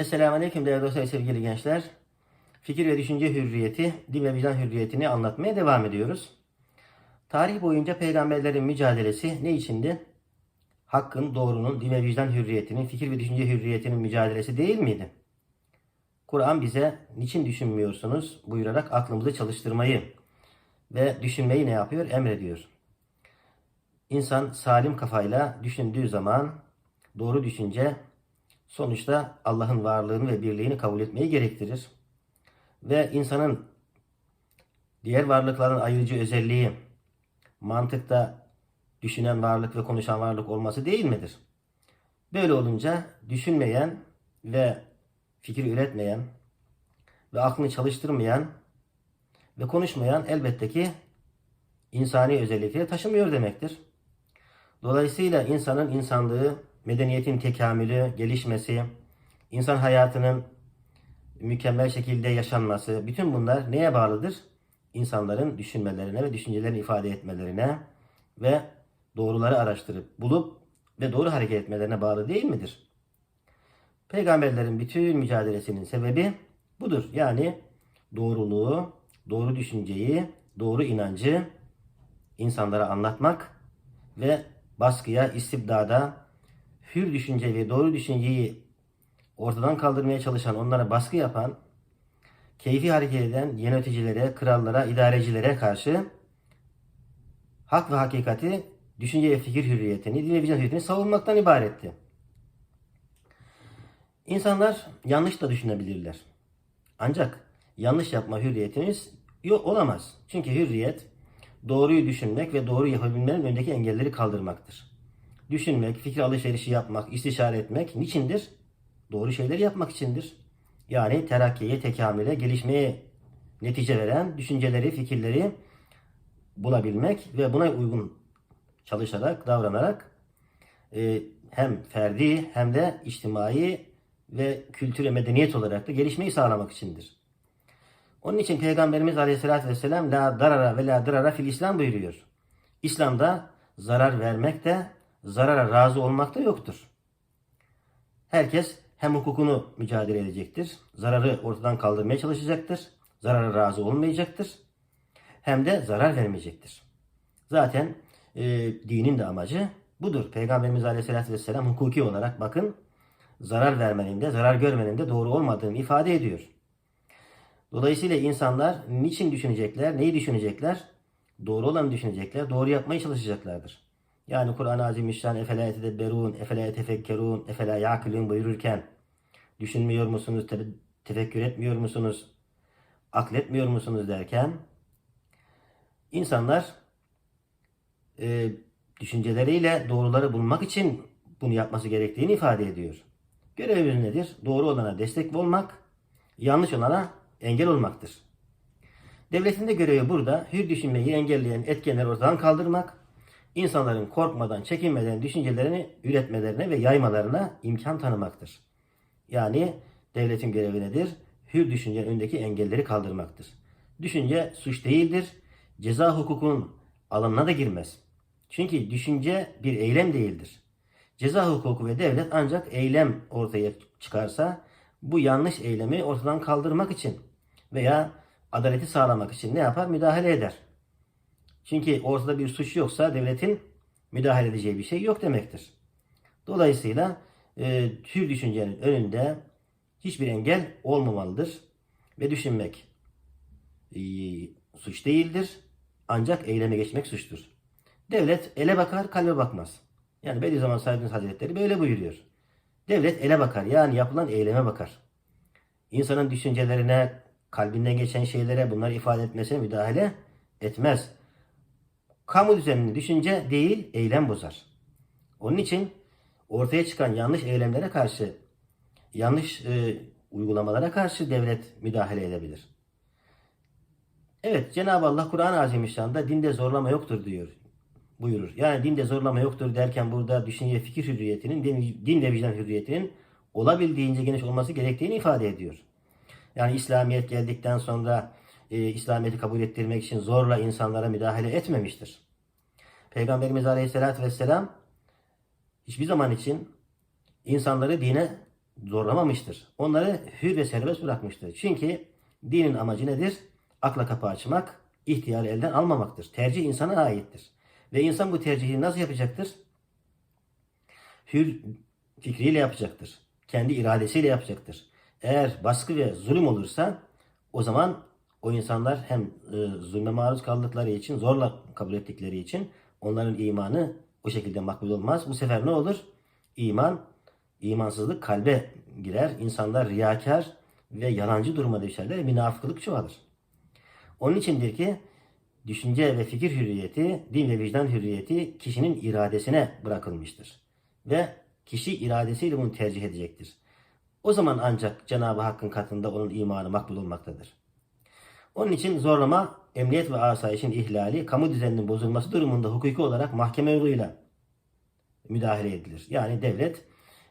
Esselamu Aleyküm değerli dostlar, sevgili gençler. Fikir ve düşünce hürriyeti, din ve vicdan hürriyetini anlatmaya devam ediyoruz. Tarih boyunca peygamberlerin mücadelesi ne içindi? Hakkın, doğrunun, din ve vicdan hürriyetinin, fikir ve düşünce hürriyetinin mücadelesi değil miydi? Kur'an bize niçin düşünmüyorsunuz buyurarak aklımızı çalıştırmayı ve düşünmeyi ne yapıyor? Emrediyor. İnsan salim kafayla düşündüğü zaman doğru düşünce sonuçta Allah'ın varlığını ve birliğini kabul etmeyi gerektirir. Ve insanın diğer varlıkların ayırıcı özelliği mantıkta düşünen varlık ve konuşan varlık olması değil midir? Böyle olunca düşünmeyen ve fikir üretmeyen ve aklını çalıştırmayan ve konuşmayan elbette ki insani özellikleri taşımıyor demektir. Dolayısıyla insanın insanlığı, medeniyetin tekamülü, gelişmesi, insan hayatının mükemmel şekilde yaşanması, bütün bunlar neye bağlıdır? İnsanların düşünmelerine ve düşüncelerini ifade etmelerine ve doğruları araştırıp bulup ve doğru hareket etmelerine bağlı değil midir? Peygamberlerin bütün mücadelesinin sebebi budur. Yani doğruluğu, doğru düşünceyi, doğru inancı insanlara anlatmak ve baskıya, istibdada, hür düşünce ve doğru düşünceyi ortadan kaldırmaya çalışan, onlara baskı yapan, keyfi hareket eden yöneticilere, krallara, idarecilere karşı hak ve hakikati, düşünce ve fikir hürriyetini, din ve vicdan hürriyetini savunmaktan ibaretti. İnsanlar yanlış da düşünebilirler. Ancak yanlış yapma hürriyetimiz yok olamaz. Çünkü hürriyet doğruyu düşünmek ve doğru yapabilmenin önündeki engelleri kaldırmaktır. Düşünmek, fikir alışverişi yapmak, istişare etmek niçindir? Doğru şeyleri yapmak içindir. Yani terakkiye, tekamüle, gelişmeye netice veren düşünceleri, fikirleri bulabilmek ve buna uygun çalışarak, davranarak e, hem ferdi hem de içtimai ve kültür ve medeniyet olarak da gelişmeyi sağlamak içindir. Onun için Peygamberimiz Aleyhisselatü Vesselam la darara ve la dirara fil İslam buyuruyor. İslam'da zarar vermek de zarara razı olmak da yoktur. Herkes hem hukukunu mücadele edecektir, zararı ortadan kaldırmaya çalışacaktır, zarara razı olmayacaktır, hem de zarar vermeyecektir. Zaten e, dinin de amacı budur. Peygamberimiz Aleyhisselatü Vesselam hukuki olarak bakın zarar vermenin de zarar görmenin de doğru olmadığını ifade ediyor. Dolayısıyla insanlar niçin düşünecekler, neyi düşünecekler? Doğru olanı düşünecekler, doğru yapmaya çalışacaklardır. Yani Kur'an-ı Azimüşşan efela yetedebberun, efela yetefekkerun, efela yakilun buyururken düşünmüyor musunuz, te- tefekkür etmiyor musunuz, akletmiyor musunuz derken insanlar e, düşünceleriyle doğruları bulmak için bunu yapması gerektiğini ifade ediyor. Görevimiz nedir? Doğru olana destek olmak, yanlış olana engel olmaktır. Devletin de görevi burada hür düşünmeyi engelleyen etkenleri ortadan kaldırmak, insanların korkmadan, çekinmeden düşüncelerini üretmelerine ve yaymalarına imkan tanımaktır. Yani devletin görevi nedir? Hür düşüncenin önündeki engelleri kaldırmaktır. Düşünce suç değildir. Ceza hukukunun alanına da girmez. Çünkü düşünce bir eylem değildir. Ceza hukuku ve devlet ancak eylem ortaya çıkarsa bu yanlış eylemi ortadan kaldırmak için veya adaleti sağlamak için ne yapar? Müdahale eder. Çünkü ortada bir suç yoksa devletin müdahale edeceği bir şey yok demektir. Dolayısıyla e, hür düşüncenin önünde hiçbir engel olmamalıdır. Ve düşünmek e, suç değildir. Ancak eyleme geçmek suçtur. Devlet ele bakar, kalbe bakmaz. Yani Bediüzzaman Said Hazretleri böyle buyuruyor. Devlet ele bakar yani yapılan eyleme bakar. İnsanın düşüncelerine, kalbinden geçen şeylere bunları ifade etmesine müdahale etmez. Kamu düzenini düşünce değil, eylem bozar. Onun için ortaya çıkan yanlış eylemlere karşı, yanlış e, uygulamalara karşı devlet müdahale edebilir. Evet, Cenab-ı Allah Kur'an-ı Azimüşşan'da dinde zorlama yoktur diyor buyurur. Yani dinde zorlama yoktur derken burada düşünce fikir hürriyetinin, din, din ve vicdan hürriyetinin olabildiğince geniş olması gerektiğini ifade ediyor. Yani İslamiyet geldikten sonra e, İslamiyet'i kabul ettirmek için zorla insanlara müdahale etmemiştir. Peygamberimiz Aleyhisselatü Vesselam hiçbir zaman için insanları dine zorlamamıştır. Onları hür ve serbest bırakmıştır. Çünkü dinin amacı nedir? Akla kapı açmak, ihtiyarı elden almamaktır. Tercih insana aittir. Ve insan bu tercihi nasıl yapacaktır? Hür fikriyle yapacaktır. Kendi iradesiyle yapacaktır. Eğer baskı ve zulüm olursa o zaman o insanlar hem e, zulme maruz kaldıkları için, zorla kabul ettikleri için onların imanı o şekilde makbul olmaz. Bu sefer ne olur? İman, imansızlık kalbe girer. İnsanlar riyakar ve yalancı duruma düşerler. Münafıklık çoğalır. Onun içindir ki düşünce ve fikir hürriyeti, din ve vicdan hürriyeti kişinin iradesine bırakılmıştır. Ve kişi iradesiyle bunu tercih edecektir. O zaman ancak Cenab-ı Hakk'ın katında onun imanı makbul olmaktadır. Onun için zorlama, emniyet ve asayişin ihlali, kamu düzeninin bozulması durumunda hukuki olarak mahkeme yoluyla müdahale edilir. Yani devlet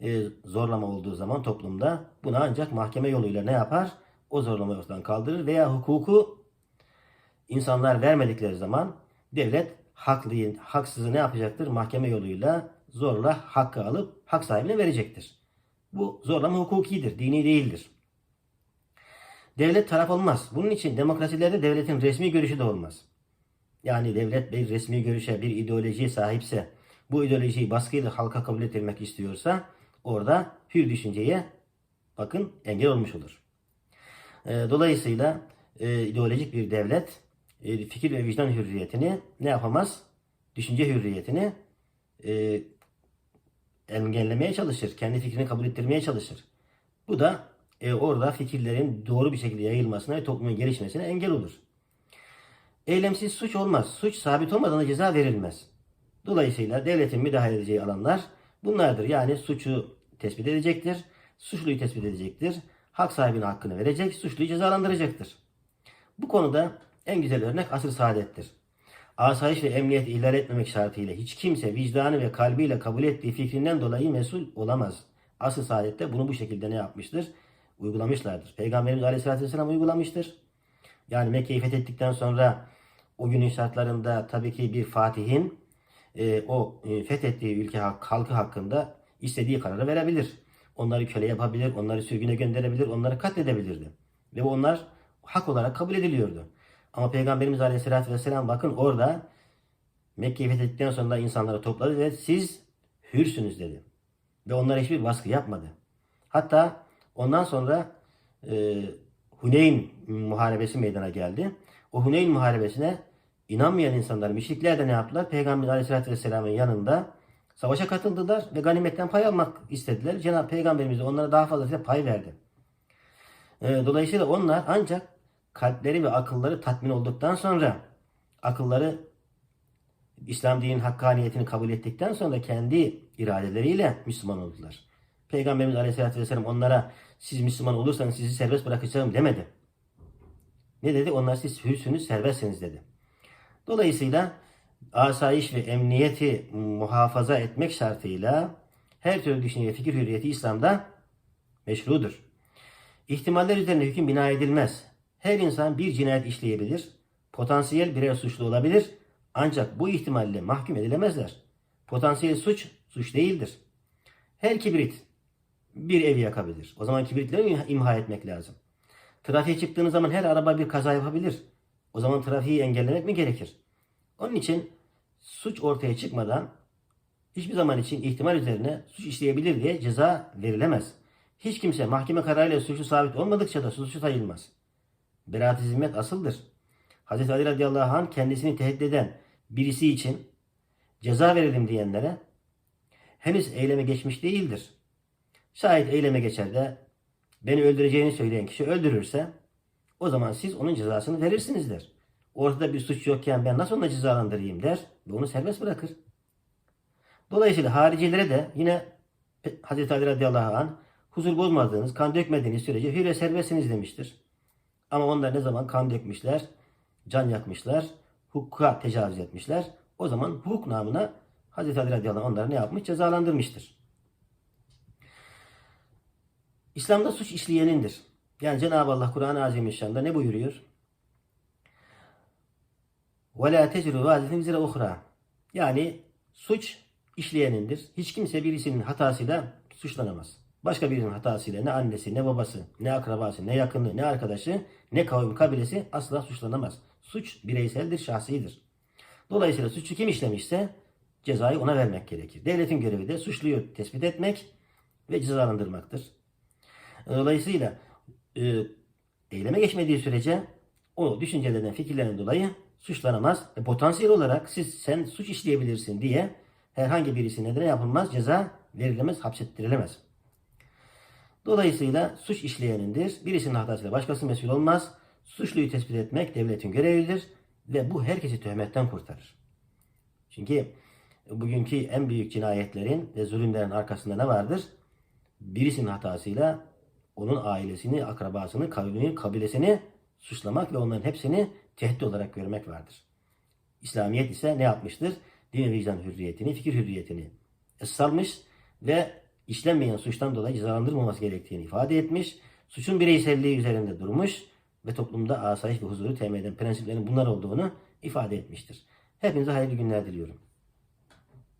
e, zorlama olduğu zaman toplumda buna ancak mahkeme yoluyla ne yapar? O zorlamayı ortadan kaldırır veya hukuku insanlar vermedikleri zaman devlet haklıyı, haksızı ne yapacaktır? Mahkeme yoluyla zorla hakkı alıp hak sahibine verecektir. Bu zorlama hukukidir, dini değildir. Devlet taraf olmaz. Bunun için demokrasilerde devletin resmi görüşü de olmaz. Yani devlet bir resmi görüşe, bir ideolojiye sahipse, bu ideolojiyi baskıyla halka kabul ettirmek istiyorsa orada hür düşünceye bakın engel olmuş olur. E, dolayısıyla e, ideolojik bir devlet e, fikir ve vicdan hürriyetini ne yapamaz? Düşünce hürriyetini e, engellemeye çalışır. Kendi fikrini kabul ettirmeye çalışır. Bu da e, orada fikirlerin doğru bir şekilde yayılmasına ve toplumun gelişmesine engel olur. Eylemsiz suç olmaz. Suç sabit olmadan da ceza verilmez. Dolayısıyla devletin müdahale edeceği alanlar bunlardır. Yani suçu tespit edecektir, suçluyu tespit edecektir, hak sahibine hakkını verecek, suçluyu cezalandıracaktır. Bu konuda en güzel örnek asır saadettir. Asayiş ve emniyet ihlal etmemek şartıyla hiç kimse vicdanı ve kalbiyle kabul ettiği fikrinden dolayı mesul olamaz. Asıl saadette bunu bu şekilde ne yapmıştır? Uygulamışlardır. Peygamberimiz Aleyhisselatü Vesselam uygulamıştır. Yani Mekke'yi fethettikten sonra o günün şartlarında tabii ki bir fatihin e, o e, fethettiği ülke halk, halkı hakkında istediği kararı verebilir. Onları köle yapabilir, onları sürgüne gönderebilir, onları katledebilirdi. Ve onlar hak olarak kabul ediliyordu. Ama Peygamberimiz Aleyhisselatü Vesselam bakın orada Mekke'yi fethettikten sonra insanları topladı ve siz hürsünüz dedi. Ve onlara hiçbir baskı yapmadı. Hatta ondan sonra e, Huneyn muharebesi meydana geldi. O Huneyn muharebesine inanmayan insanlar, müşrikler de ne yaptılar? Peygamber Aleyhisselatü Vesselam'ın yanında savaşa katıldılar ve ganimetten pay almak istediler. Cenab-ı Peygamberimiz de onlara daha fazlasıyla pay verdi. E, dolayısıyla onlar ancak kalpleri ve akılları tatmin olduktan sonra akılları İslam dininin hakkaniyetini kabul ettikten sonra kendi iradeleriyle Müslüman oldular. Peygamberimiz Aleyhisselatü Vesselam onlara siz Müslüman olursanız sizi serbest bırakacağım demedi. Ne dedi? Onlar siz hürsünüz, serbestsiniz dedi. Dolayısıyla asayiş ve emniyeti muhafaza etmek şartıyla her türlü düşünce fikir hürriyeti İslam'da meşrudur. İhtimaller üzerine hüküm bina edilmez. Her insan bir cinayet işleyebilir, potansiyel birer suçlu olabilir ancak bu ihtimalle mahkum edilemezler. Potansiyel suç, suç değildir. Her kibrit bir evi yakabilir. O zaman kibritleri imha etmek lazım. Trafiğe çıktığınız zaman her araba bir kaza yapabilir. O zaman trafiği engellemek mi gerekir? Onun için suç ortaya çıkmadan hiçbir zaman için ihtimal üzerine suç işleyebilir diye ceza verilemez. Hiç kimse mahkeme kararıyla suçlu sabit olmadıkça da suçlu sayılmaz. Beraat-i zimmet asıldır. Hz. Ali radıyallahu anh kendisini tehdit eden birisi için ceza verelim diyenlere henüz eyleme geçmiş değildir. Şayet eyleme geçer de beni öldüreceğini söyleyen kişi öldürürse o zaman siz onun cezasını verirsiniz der. Ortada bir suç yokken ben nasıl ona cezalandırayım der ve onu serbest bırakır. Dolayısıyla haricilere de yine Hz. Ali radıyallahu anh huzur bozmadığınız, kan dökmediğiniz sürece hür serbestsiniz demiştir. Ama onlar ne zaman kan dökmüşler, can yakmışlar, hukuka tecavüz etmişler. O zaman hukuk namına Hz. Ali radıyallahu anh onları ne yapmış? Cezalandırmıştır. İslam'da suç işleyenindir. Yani Cenab-ı Allah Kur'an-ı Azimüşşan'da ne buyuruyor? وَلَا تَجْرُ وَازِفٍ وِزِرَ اُخْرَى Yani suç işleyenindir. Hiç kimse birisinin hatasıyla suçlanamaz. Başka birinin hatasıyla ne annesi, ne babası, ne akrabası, ne yakını, ne arkadaşı, ne kavim kabilesi asla suçlanamaz. Suç bireyseldir, şahsidir. Dolayısıyla suçu kim işlemişse cezayı ona vermek gerekir. Devletin görevi de suçluyu tespit etmek ve cezalandırmaktır. Dolayısıyla e, eyleme geçmediği sürece o düşüncelerden, fikirlerden dolayı suçlanamaz. Ve potansiyel olarak siz sen suç işleyebilirsin diye herhangi birisine de yapılmaz? Ceza verilemez, hapsettirilemez. Dolayısıyla suç işleyenindir. Birisinin hatasıyla başkası mesul olmaz. Suçluyu tespit etmek devletin görevidir ve bu herkesi töhmetten kurtarır. Çünkü bugünkü en büyük cinayetlerin ve zulümlerin arkasında ne vardır? Birisinin hatasıyla onun ailesini, akrabasını, kavmini, kabilesini suçlamak ve onların hepsini tehdit olarak görmek vardır. İslamiyet ise ne yapmıştır? Din ve vicdan hürriyetini, fikir hürriyetini salmış ve işlenmeyen suçtan dolayı cezalandırılmaması gerektiğini ifade etmiş. Suçun bireyselliği üzerinde durmuş ve toplumda asayiş ve huzuru temin eden prensiplerin bunlar olduğunu ifade etmiştir. Hepinize hayırlı günler diliyorum.